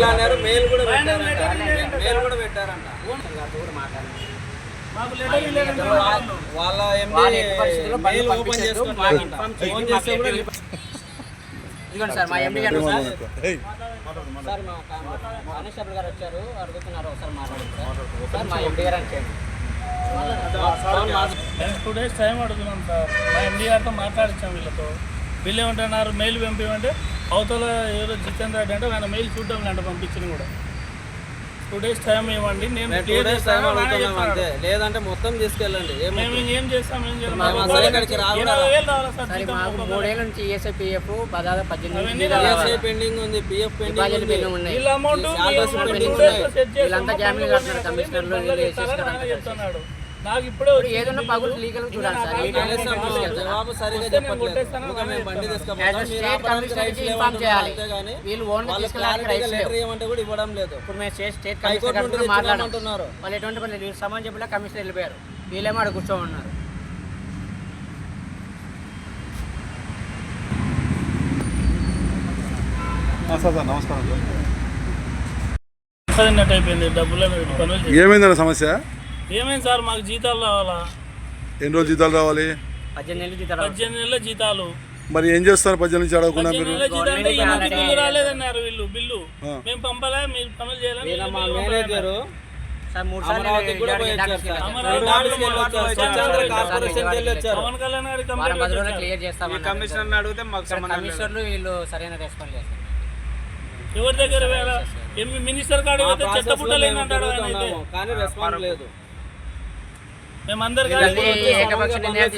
మాట్లాడారు మెయిల్ కూడా పెట్టారంట. మెయిల్. కూడా వాళ్ళ- వాళ్ళ ఎండి వాళ్ళ ఎట్టి పరిస్థితుల్లో బండి మెయిల్ ఓపెన్ పంపించొద్దు, చేసుకుంటారంట మాకు ఇన్ఫార్మ్ చేయండి, ఫోన్ మాకు చేస్తే కూడా ఎట్టి ఇదిగోండి సార్ మా ఎండి గారు సార్ సార్ మా కానిస్టేబుల్ గారు వచ్చారు అడుగుతున్నారు ఒకసారి మాట్లాడండి సార్. సార్ మా ఎండి గారు అని చేయండి ఫోన్ మాట్లా- మేము టూ డేస్ టైం అడుగుతున్నాం సార్. మా ఎండి గారితో మాట్లాడించాం వీళ్ళతో. వీళ్ళు ఏమంటున్నారు మెయిల్ పంపించమంటే అవతల ఏదో జితేంద్ర రెడ్డి అంటే ఆయన మెయిల్ చూడడం లేంట పంపించిన కూడా టూ డేస్ టైం ఇవ్వండి నేను టూ క్లియర్ డేస్ టైం అడుగుతున్నాం. అంతే లేదంటే మొత్తం తీసుకెళ్ళండి మేము ఇంకేం చేస్తాం ఏం చేయాలి మేము మాకు అసలు ఇక్కడికి రాకుండా- ఇరవై వేలు రావాలి సార్ సార్ జీతం మాకు ఒక్కొక్కరికి. మూడేళ్ళ నుంచి ఈఎస్ఐపిఎఫ్ దాదాపు పద్దెనిమిది అవన్నీ జీతాలు రావాలి. రావాలి. ESI పెండింగ్ ఉంది పిఎఫ్ పెండింగ్ డిపాజిట్ ఉంది బిల్లు ఉన్నాయి వీళ్ళ అమౌంట్ ఈ శాలరీస్ పెండింగ్. వీళ్ళంతా కడుతున్నారు, కమిషనర్లు వీళ్ళు చెప్తున్నాడు నాకు ఇప్పుడే ఏదైనా. పగులు లీగల్. జవాబు సరిగా చెప్పట్లేదు. వీళ్ళు కూడా ఇవ్వడం లేదు. ఇప్పుడు మేము స్టేట్ కమిషనర్ వాళ్ళు ఎటువంటి పని వీళ్ళు సమాన్ చెప్పలే కమిషనర్ వెళ్ళిపోయారు. వీళ్ళేమో అక్కడ కూర్చోమన్నారు. సార్ సార్ నమస్కారం సార్. ఏమైందన్న సమస్య? ఏమైంది సార్? మాకు జీతాలు రావాలా? ఎన్ని రోజులు జీతాలు రావాలి? పద్దెనిమిది నెలలు జీతాలు మరి ఏం చేస్తారు పద్దెనిమిది నుంచి అడగకుండా మీరు? నెలల జీతాలు అంటే ఈ బిల్లు రాలేదన్నారు వీళ్ళు బిల్లు. ఆ. మేము పంపలే మీరు పనులు మేనేజర్ అమరావతికి కూడా పోయి వచ్చారు సార్. అమరావతి. కార్పొరేషన్కి పవన్ కళ్యాణ్ గారి వారం కంప్లైంట్ పది రోజులు వచ్చారు. క్లియర్ చేస్తామన్నారు. కమిషనర్ని అడిగితే మాకు సార్ సంబంధం లేదు. కమిషనర్లు వీళ్ళు సరైన రెస్పాన్స్ చేస్తారు. ఎవరి దగ్గర ఏమి మినిస్టర్ కాడ మా పోతే చెత్త ప్రాసెస్లో బుట్టలు మేము ఏంటంటాడు ఆయన అయితే? తిరుగుతున్నాము కానీ రెస్పాన్స్ లేదు. ఏకపక్ష నిర్ణయాలు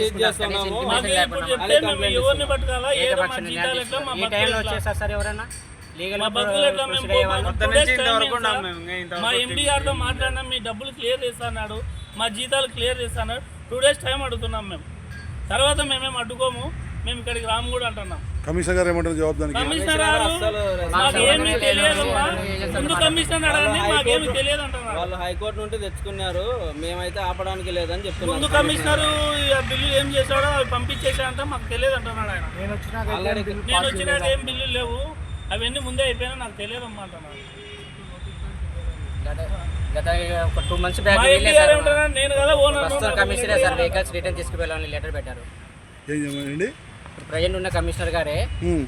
ఎవరిని పట్టుకోవాలా? ఏకపక్ష నిర్ణయాలు. ఈ టైంలో సార్ ఎవరైనా? లీగల్ మా బతుకులు ఎట్లా? మేము మా ఎండి గారితో మాట్లాడినా. మీ డబ్బులు క్లియర్ చేస్తాడు మా జీతాలు క్లియర్ చేస్తాడు టూ డేస్ టైం అడుగుతున్నాం మేము. తర్వాత మేమేం అడ్డుకోము. మేము ఇక్కడికి రాము కూడా అంటున్నాం. కమిషనర్ గారు ఏమంటారు జవాబు దానికి కమిషనర్ గారు మాకేమీ తెలియదు లేదు. ముందు కమిషనర్ అడగండి మాకేమీ తెలియదు అంటున్నారు వాళ్ళు హైకోర్టు నుండి తెచ్చుకున్నారు. మేమైతే ఆపడానికి లేదని ముందు చెప్తున్నారు కమిషనర్ బిల్లు ఏం చేశాడో అవి పంపించేసాడంటే మాకు తెలియదు అంటున్నాడు ఆయన. నేను వచ్చినాక ఏం బిల్లు లేవు అవన్నీ ముందే అయిపోయినా నాకు తెలియదు అంటున్నాడు. గత ఒక టూ మంత్స్ బ్యాక్ నేను కదా ఓనర్ కమిషనరే సార్ వెహికల్స్ రిటర్న్ తీసుకువెళ్ళాలని లెటర్ పెట్టారు. ఏం ప్రజెంట్ ఉన్న కమిషనర్ గారే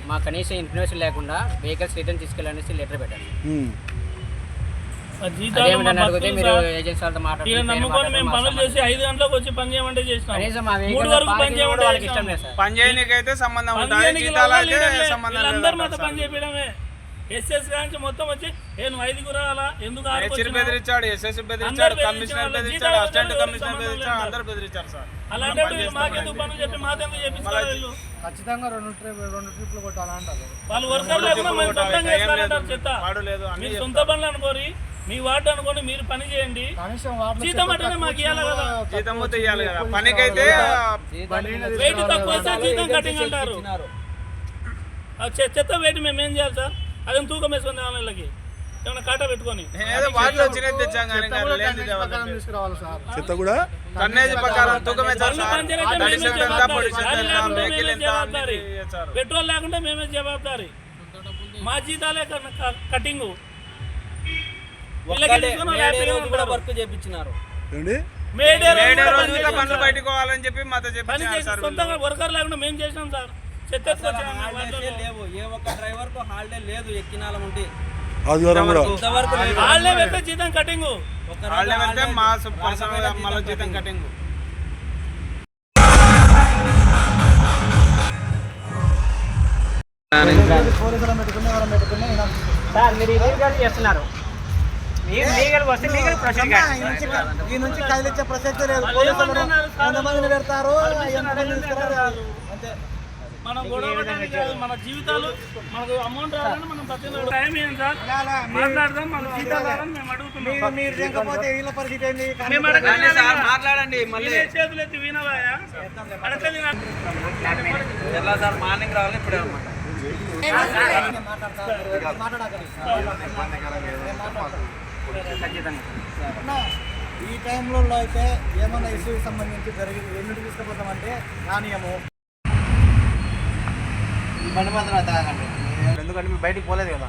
మా కనీసం ఇన్ఫర్మేషన్ లేకుండా వెహికల్స్ రిటర్న్ తీసుకెళ్ళాలనేసి లెటర్ పెట్టారు. పని పని చేయడానికైతే సంబంధం ఉంటుంది జీతాలు అయితే. సంబంధం ఎస్ఎస్ గాంచి మొత్తం వచ్చి నేను ఐదుగురు రావాలా? ఎందుకు? బెదిరించాడు ఎస్ఎస్ బెదిరించాడు కమిషనర్. బెదిరించాడు అసిస్టెంట్ కమిషనర్ బెదిరించాడు లేదు. అందరూ బెదిరించారు సార్. అలాంటప్పుడు వీళ్ళు మాకెందుకు పనులు చెప్పి మాకెందుకు చేపిస్తారు వీళ్ళు? ఖచ్చితంగా రెండు ట్రిప్ రెండు ట్రిప్లు కొట్టాలంటారు వాళ్ళు వర్కర్ లేకుండా మేము సొంతంగా ఏం లేదు చేస్తారంటారు చెత్త మీరు సొంత పనులు అనుకోరి మీ వార్డు అనుకోని మీరు పని చేయండి. జీతం అంటేనే మాకు ఇవ్వాలి కదా. జీతం మొత్తం ఇవ్వాలి కదా. పనికైతే వెయిట్ తక్కువ వస్తే జీతం కటింగ్ అంటారు ఇచ్చినారు. ఆ చె- చెత్త వెయిట్ మేము ఏం చేయాలి సార్? అదే తూకం వేసుకుంది ఆమెలకి ఏమైనా కాటా పెట్టుకొని? చెత్త కూడా. పెట్రోల్ లేకుండా మేమే జవాబాదారి. మా జీతాలే కటింగ్ వర్క్ చేపించినారు. మేడే రోజు పనులు సార్. బయటకు పోవాలని చెప్పి మాతో వర్కర్ లేకుండా మేము చేసినాం సార్. హాలిడేసే వాటిలో. లేవు. ఏ ఒక్క డ్రైవర్కు హాలిడే లేదు ఎక్కినాల ఉంటే ఆదివారం కూడా. పెడితే జీతం కటింగ్ హాలిడే మా. పర్సనల్ మళ్ళీ జీతం. కటింగ్ సార్ మీరు ఇల్లీగల్ చేస్తున్నారు. మీరు లీగల్ వస్తే లీగల్ ప్రొసీడ్ ఈ నుంచి ఈ నుంచి కదిలిచ్చే ప్రసక్తి లేదు. పోలీసులు ఎంతమందిని పెడతారు? అంతే. మనం కాదు మన జీవితాలు మనకు అమౌంట్ రావాలని మనం ప్రతి టైం ఏం సార్? మాట్లాడదాం మన జీతాలు రావాలని మేము అడుగుతున్నాం. మీరు లేకపోతే వీళ్ళ పరిస్థితి మేము సార్. మాట్లాడండి మళ్ళీ. చేతులు ఎత్తి. ఎలా సార్? మార్నింగ్ రావాలి ఇప్పుడే అనమాట ఈ టైంలో అయితే ఏమన్నా ఇష్యూకి సంబంధించి జరిగింది ఎన్నిటి తీసుకుపోతామంటే నాణ్యము బండి మాత్రం తాగండి ఎందుకంటే మీరు బయటికి పోలేదు కదా.